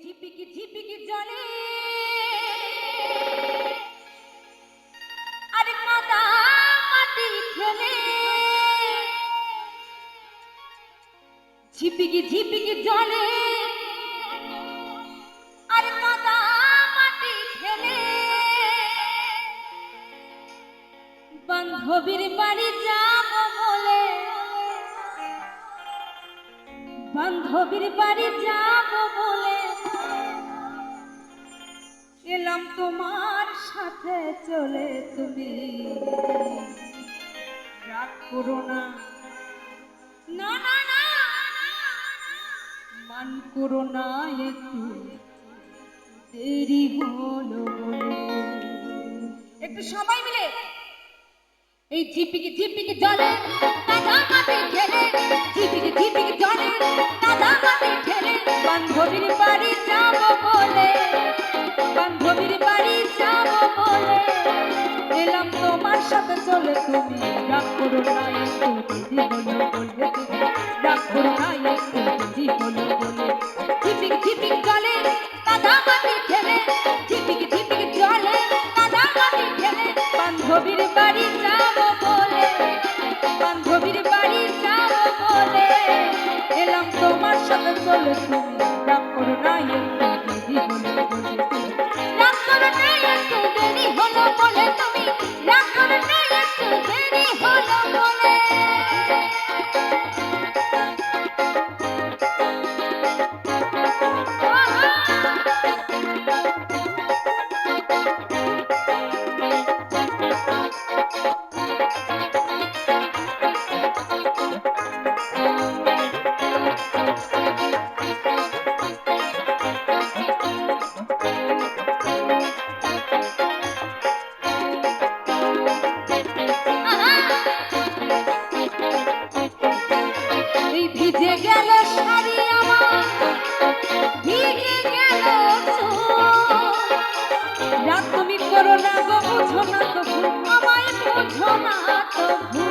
ঝিপিকি ঝিপিকি জলে। আর কাদা মাটি খেলে ঝিপিকি ঝিপিকি জলে। আর কাদা মাটি খেলে বান্ধবীর বাড়ি যাব বলে। বান্ধবীর বাড়ি যাব বলে। এলাম তোমার সাথে চলে তুমি। রাগ করো না। না না না মান করো না একটু। দেরি হলো একটু সবাই মিলে। এই ঝিপিকি ঝিপিকি জলে কাদা মাটি ঠেলে ঝিপিকি ঝিপিকি জলে কাদা মাটি ঠেলে বান্ধবীর বাড়ি সাথে তুমি রাগ করো না একটু দিদি বলো বলে তুমি রাগ করো না একটু দিদি বলো বলে ঝিপিকি ঝিপিকি জলে কাদা মাটি ঠেলে ঝিপিকি ঝিপিকি জলে কাদা মাটি ঠেলে বান্ধবীর বাড়ি যাব বলে বান্ধবীর বাড়ি যাব বলে এলাম তোমার সাথে চলে তুমি। ভিজে গেল শাড়ি আমার, ভিজে গেল। রাত তুমি করো না গো, বুঝো না তো আমায় বুঝো না তো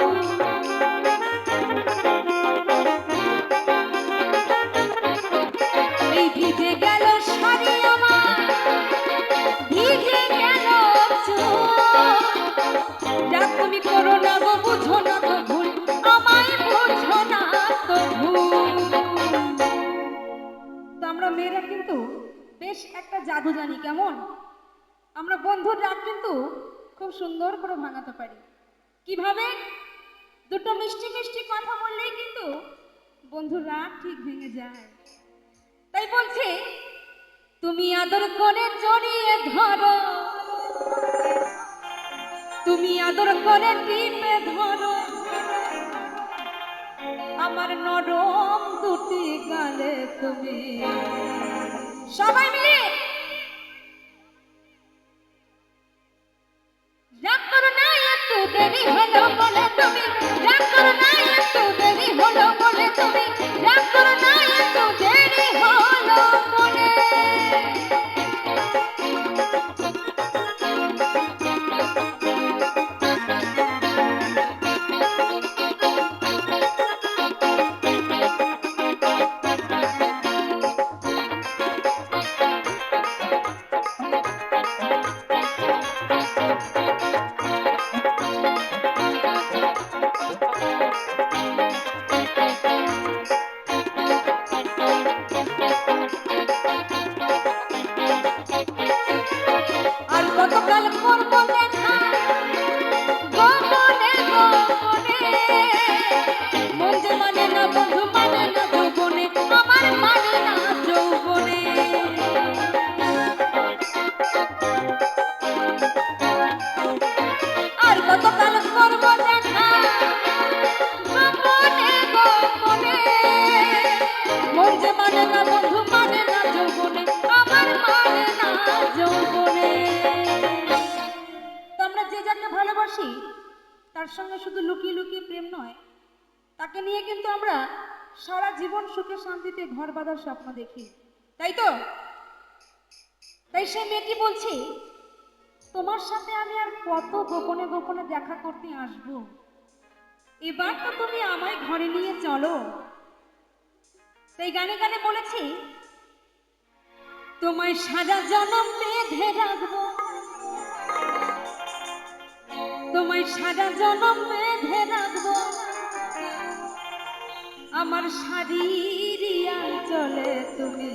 বেশ একটা জাদু জানি কেমন? আমরা বন্ধুর রাগ কিন্তু খুব সুন্দর করে ভাঙাতে পারি। কীভাবে? দুটো মিষ্টি মিষ্টি কথা বললেই কিন্তু বন্ধুর রাগ ঠিক ভেঙে যায়। তাই বলছি, তুমি আদর করে জড়িয়ে ধরো। তুমি আদর করে টিপে ধরো। আমার নরম দুটি গালে তুমি সবাই মিলে ভালোবাসি তার সঙ্গে শুধু লুকিয়ে লুকিয়ে প্রেম নয়, তাকে নিয়ে কিন্তু আমরা সারা জীবন সুখে শান্তিতে ঘর বাঁধার স্বপ্ন দেখি, তাই তো? তাই সে মেয়েটি বলছি, তোমার সাথে আমি আর কত গোপনে গোপনে দেখা করতে আসব? এবার তো তুমি আমায় ঘরে নিয়ে চলো। তাই গানে গানে বলেছি, তোমায় সাজা জনম বেঁধে রাখব। তোমায় সারা জনম বেঁধে রাখব। আমার শারীরিয়া চলে তুমি।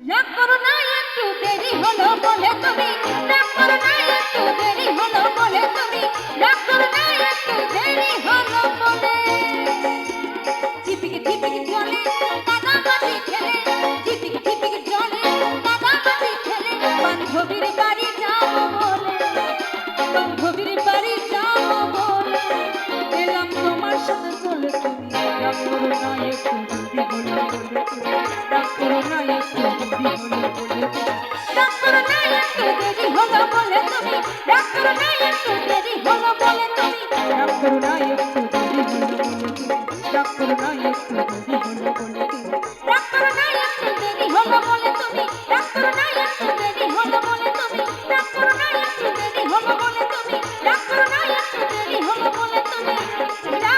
রাগ করো না, একটু দেরি হলো বলে তুমি। রাগ করো না, একটু দেরি হলো বলে তুমি। রাগ করো না, একটু দেরি হলো বলে। চলে কাদা মাটি খেলে চলে কাদা মাটি খেলে বান্ধবীর Mira